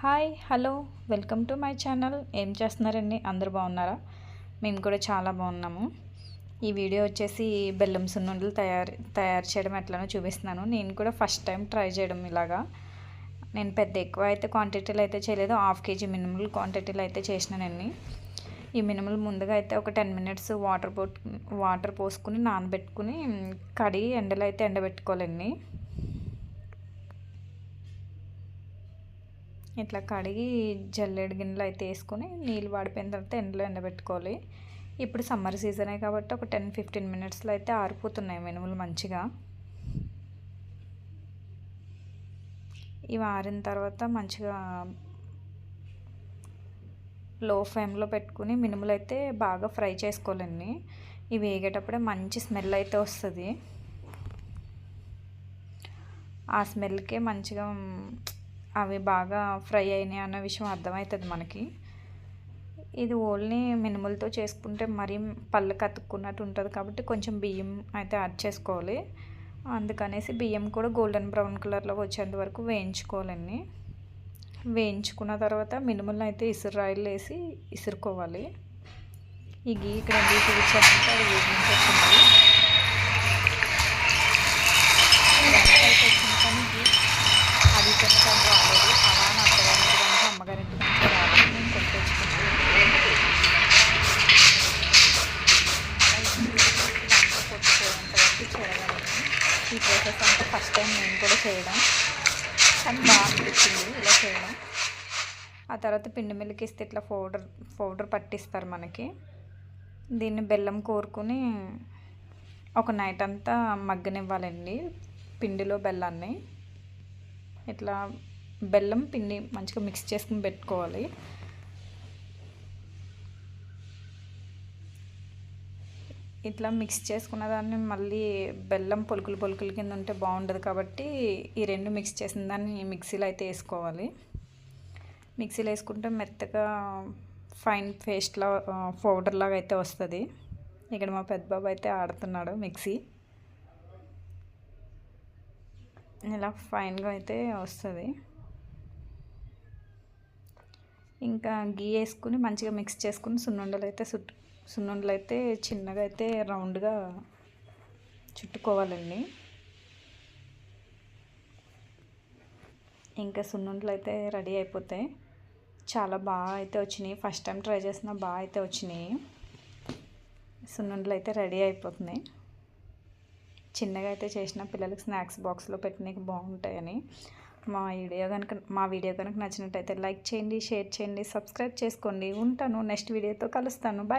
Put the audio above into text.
Hi hello welcome to my channel. ఏం చేస్తున్నారండి? అందరు బాగున్నారా? మేము కూడా చాలా బాగున్నాము. ఈ వీడియో వచ్చేసి బెల్లం సున్నుండలు తయారు తయారు చేయడం ఎట్లనో చూపిస్తున్నాను. నేను కూడా ఫస్ట్ టైం ట్రై చేయడం ఇలాగా. నేను పెద్ద ఎక్కువ అయితే క్వాంటిటీలు అయితే చేయలేదు. హాఫ్ కేజీ మినిమల్ క్వాంటిటీలు అయితే చేసినానండి. ఈ మినిమల్ ముందుగా అయితే ఒక టెన్ మినిట్స్ వాటర్ పో వాటర్ పోసుకుని నానబెట్టుకుని కడిగి ఎండలో అయితే ఎండబెట్టుకోవాలండి. ఇట్లా కడిగి జల్లెడు గిన్నెలు అయితే వేసుకొని నీళ్ళు వాడిపోయిన తర్వాత ఎండలో ఎండబెట్టుకోవాలి. ఇప్పుడు సమ్మర్ సీజనే కాబట్టి ఒక టెన్ ఫిఫ్టీన్ మినిట్స్లో అయితే ఆరిపోతున్నాయి మినుములు మంచిగా. ఇవి ఆరిన తర్వాత మంచిగా లో ఫ్లేమ్లో పెట్టుకుని మినుములు అయితే బాగా ఫ్రై చేసుకోవాలండి ఇవి వేగేటప్పుడే మంచి స్మెల్ అయితే వస్తుంది. ఆ స్మెల్కే మంచిగా అవి బాగా ఫ్రై అయినాయి అన్న విషయం అర్థమవుతుంది మనకి. ఇది ఓన్లీ మినుములతో చేసుకుంటే మరీ పళ్ళు కతుక్కున్నట్టు ఉంటుంది కాబట్టి కొంచెం బియ్యం అయితే యాడ్ చేసుకోవాలి. అందుకనేసి బియ్యం కూడా గోల్డెన్ బ్రౌన్ కలర్లో వచ్చేంత వరకు వేయించుకోవాలండి వేయించుకున్న తర్వాత మినుములను అయితే ఇసురు రాయిలు వేసి ఇసురుకోవాలి. ఈ గీ ఇక్కడ ఎందుకు అది వేయించుకోవాలి కొట్టుకోయేంత చేయగలను ఈ ప్రాసెస్ అంతా ఫస్ట్ టైం నేను కూడా చేయడం. కానీ బాగా అనిపించింది ఇలా చేయడం. ఆ తర్వాత పిండి మిల్లికి ఇస్తే ఇట్లా పౌడర్ పౌడర్ పట్టిస్తారు మనకి. దీన్ని బెల్లం కోరుకుని ఒక నైట్ అంతా మగ్గనివ్వాలండి పిండిలో బెల్లాన్ని. ఇట్లా బెల్లం పిండి మంచిగా మిక్స్ చేసుకుని పెట్టుకోవాలి. ఇట్లా మిక్స్ చేసుకున్న దాన్ని మళ్ళీ బెల్లం పొలుకులు పొలుకుల కింద ఉంటే బాగుండదు కాబట్టి ఈ రెండు మిక్స్ చేసిన దాన్ని మిక్సీలో అయితే వేసుకోవాలి. మిక్సీలో వేసుకుంటే మెత్తగా ఫైన్ పేస్ట్లా పౌడర్ లాగా అయితే వస్తుంది. ఇక్కడ మా పెద్ద బాబు అయితే ఆడుతున్నాడు మిక్సీ. ఇలా ఫైన్గా అయితే వస్తుంది. ఇంకా గీ వేసుకుని మంచిగా మిక్స్ చేసుకుని సున్నుండలు అయితే చుట్టు సున్నుండలు అయితే చిన్నగా అయితే రౌండ్గా చుట్టుకోవాలండి. ఇంకా సున్నుండలు అయితే రెడీ అయిపోతాయి చాలా బాగా అయితే వచ్చినాయి. ఫస్ట్ టైం ట్రై చేసిన బాగా అయితే వచ్చినాయి. సున్నుండలు అయితే రెడీ అయిపోతున్నాయి. చిన్నగా అయితే చేసిన పిల్లలకి స్నాక్స్ బాక్స్లో పెట్టినకి బాగుంటాయని మా వీడియో కనుక మా వీడియో కనుక నచ్చినట్టయితే లైక్ చేయండి షేర్ చేయండి సబ్స్క్రైబ్ చేసుకోండి. ఉంటాను నెక్స్ట్ వీడియోతో కలుస్తాను. బాయ్